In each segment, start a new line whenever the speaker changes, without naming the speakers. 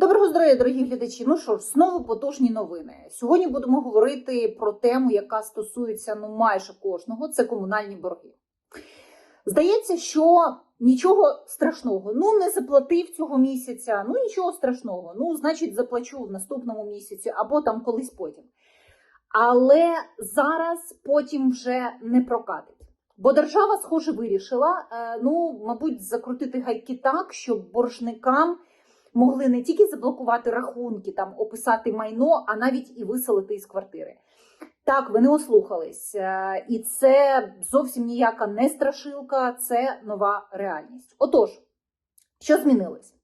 Доброго здоров'я, дорогі глядачі. Ну що ж, знову потужні новини. Сьогодні будемо говорити про тему, яка стосується ну майже кожного. Це комунальні борги. Здається, що нічого страшного. Ну не заплатив цього місяця. Ну нічого страшного. Ну, значить, заплачу в наступному місяці або там колись потім. Але зараз потім вже не прокатить. Бо держава, схоже, вирішила, е, ну, мабуть, закрутити гайки так, щоб боржникам могли не тільки заблокувати рахунки, там описати майно, а навіть і виселити із квартири. Так, ви не ослухались, Е, і це зовсім ніяка не страшилка, це нова реальність. Отож, що змінилось? Е,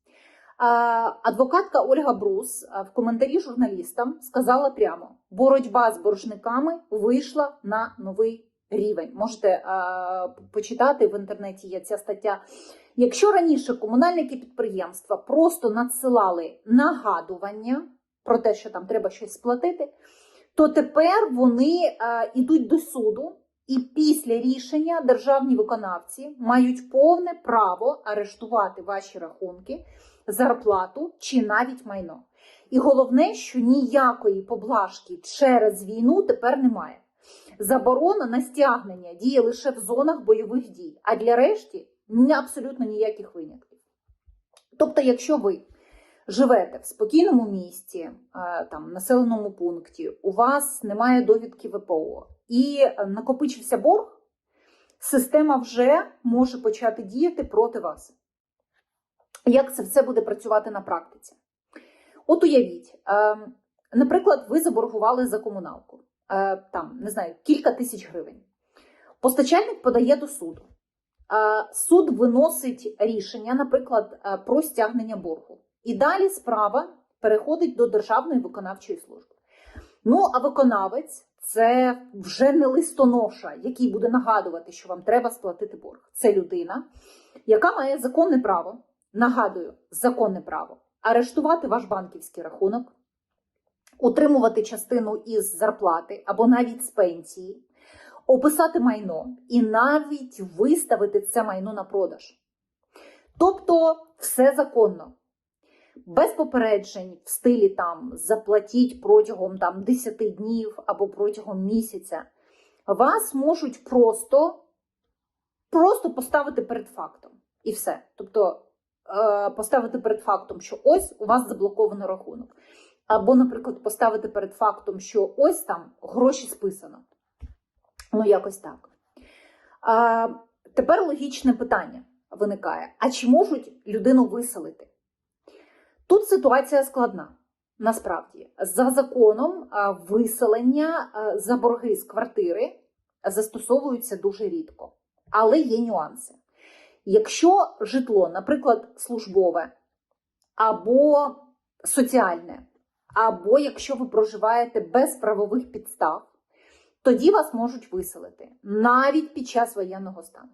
Адвокатка Ольга Брус е, в коментарі журналістам сказала прямо: боротьба з боржниками вийшла на новий рівень. Можете е, почитати в інтернеті. Є ця стаття. Якщо раніше комунальники підприємства просто надсилали нагадування про те, що там треба щось сплатити, то тепер вони е, йдуть до суду, і після рішення державні виконавці мають повне право арештувати ваші рахунки, зарплату чи навіть майно. І головне, що ніякої поблажки через війну тепер немає. Заборона на стягнення діє лише в зонах бойових дій, а для решті абсолютно ніяких винятків. Тобто, якщо ви живете в спокійному місті, е, там населеному пункті, у вас немає довідки ВПО і накопичився борг, система вже може почати діяти проти вас. Як це все буде працювати на практиці? От уявіть, е, наприклад, ви заборгували за комуналку, там, не знаю, кілька тисяч гривень. Постачальник подає до суду. Е, Суд виносить рішення, наприклад, е, про стягнення боргу. І далі справа переходить до Державної виконавчої служби. Ну, а виконавець це вже не листоноша, який буде нагадувати, що вам треба сплатити борг. Це людина, яка має законне право, нагадую, законне право арештувати ваш банківський рахунок, утримувати частину із зарплати або навіть з пенсії, описати майно і навіть виставити це майно на продаж. Тобто все законно. Без попереджень в стилі там заплатіть протягом там 10 днів або протягом місяця, вас можуть просто, просто поставити перед фактом. І все. Тобто е, поставити перед фактом, що ось у вас заблоковано рахунок. Або, наприклад, поставити перед фактом, що ось там гроші списано. Ну, якось так. А, тепер логічне питання виникає: а чи можуть людину виселити? Тут ситуація складна. Насправді, за законом виселення за борги з квартири застосовуються дуже рідко, але є нюанси. Якщо житло, наприклад, службове або соціальне, або якщо ви проживаєте без правових підстав, тоді вас можуть виселити навіть під час воєнного стану.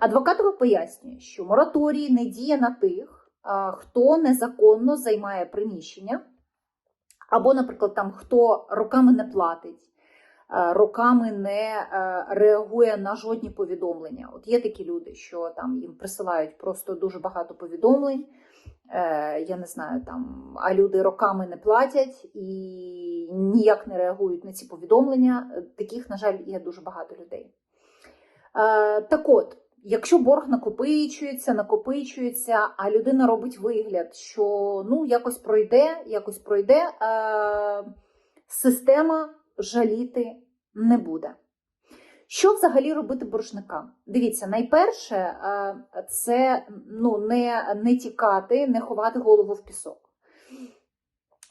Адвокатова пояснює, що мораторій не діє на тих, хто незаконно займає приміщення, або, наприклад, там хто роками не платить, роками не реагує на жодні повідомлення. От є такі люди, що там їм присилають просто дуже багато повідомлень. Е, я не знаю, там, а люди роками не платять і ніяк не реагують на ці повідомлення. Е, Таких, на жаль, є дуже багато людей. Е, так от, якщо борг накопичується, накопичується, а людина робить вигляд, що ну, якось пройде, якось пройде, система жаліти не буде. Що взагалі робити боржникам? Дивіться, найперше, е, це ну, не, не тікати, не ховати голову в пісок.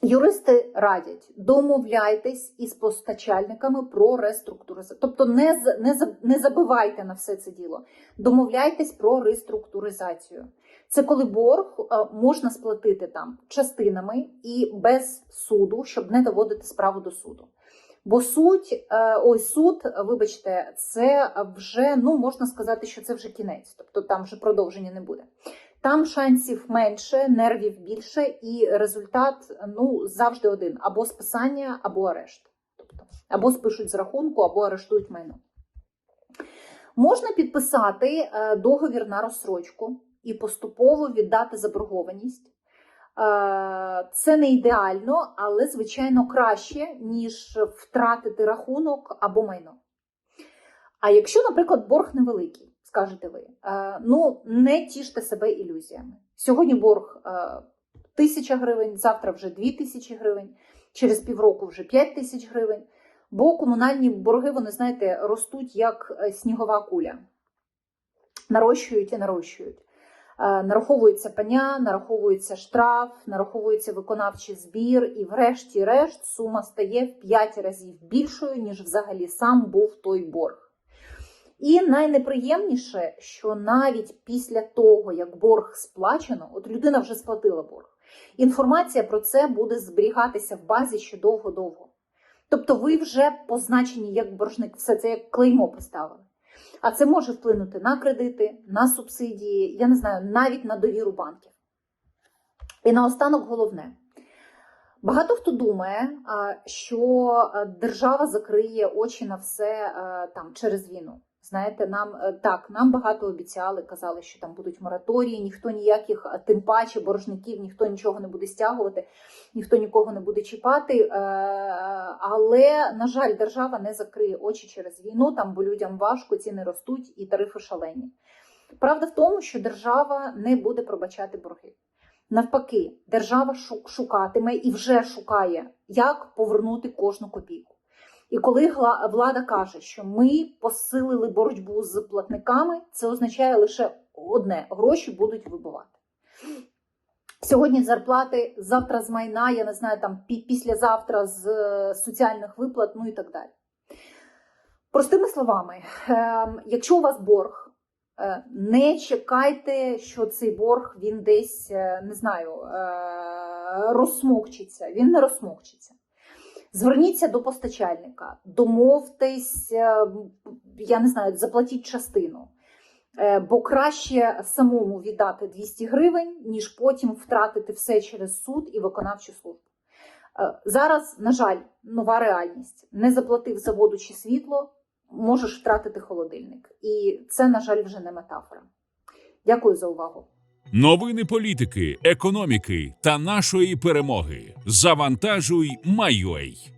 Юристи радять, домовляйтесь із постачальниками про реструктуризацію. Тобто не, не, не забивайте на все це діло. Домовляйтесь про реструктуризацію. Це коли борг е, можна сплатити там частинами і без суду, щоб не доводити справу до суду. Бо суть, е, ой, суд, вибачте, це вже ну можна сказати, що це вже кінець, тобто там вже продовження не буде. Там шансів менше, нервів більше, і результат ну завжди один: або списання, або арешт. Тобто, або спишуть з рахунку, або арештують майно. Можна підписати е, договір на розсрочку і поступово віддати заборгованість. Це не ідеально, але звичайно краще, ніж втратити рахунок або майно. А якщо, наприклад, борг невеликий, скажете ви, е, ну не тіште себе ілюзіями. Сьогодні борг е, тисяча гривень, завтра вже дві тисячі гривень, через півроку вже п'ять тисяч гривень. Бо комунальні борги, вони, знаєте, ростуть як е, снігова куля. Нарощують і нарощують. Е, Нараховується пеня, нараховується штраф, нараховується виконавчий збір, і врешті-решт сума стає в 5 разів більшою, ніж взагалі сам був той борг. І найнеприємніше, що навіть після того, як борг сплачено, от людина вже сплатила борг, інформація про це буде зберігатися в базі ще довго-довго. Тобто ви вже позначені як боржник, все це як клеймо поставили. А це може вплинути на кредити, на субсидії, я не знаю, навіть на довіру банків. І наостанок головне. Багато хто думає, що держава закриє очі на все там через війну. Знаєте, нам е, так, нам багато обіцяли, казали, що там будуть мораторії, ніхто ніяких, тим паче боржників, ніхто нічого не буде стягувати, ніхто нікого не буде чіпати. Але, на жаль, держава не закриє очі через війну, там, бо людям важко, ціни ростуть і тарифи шалені. Правда в тому, що держава не буде пробачати борги. Навпаки, держава шукатиме і вже шукає, як повернути кожну копійку. І коли влада каже, що ми посилили боротьбу з платниками, це означає лише одне: гроші будуть вибивати. Сьогодні зарплати, завтра з майна, я не знаю, там післязавтра з е, соціальних виплат, ну і так далі. Простими словами, ем, якщо у вас борг, е, не чекайте, що цей борг він десь, е, не знаю, розсмокчиться. Він не розсмокчиться. Зверніться до постачальника, домовтесь, е, я не знаю, заплатіть частину. Е, Бо краще самому віддати 200 гривень, ніж потім втратити все через суд і виконавчу службу. Е, Зараз, на жаль, нова реальність. Не заплатив за воду чи світло, можеш втратити холодильник. І це, на жаль, вже не метафора. Дякую за увагу.
Новини політики, економіки та нашої перемоги. Завантажуй, Майой.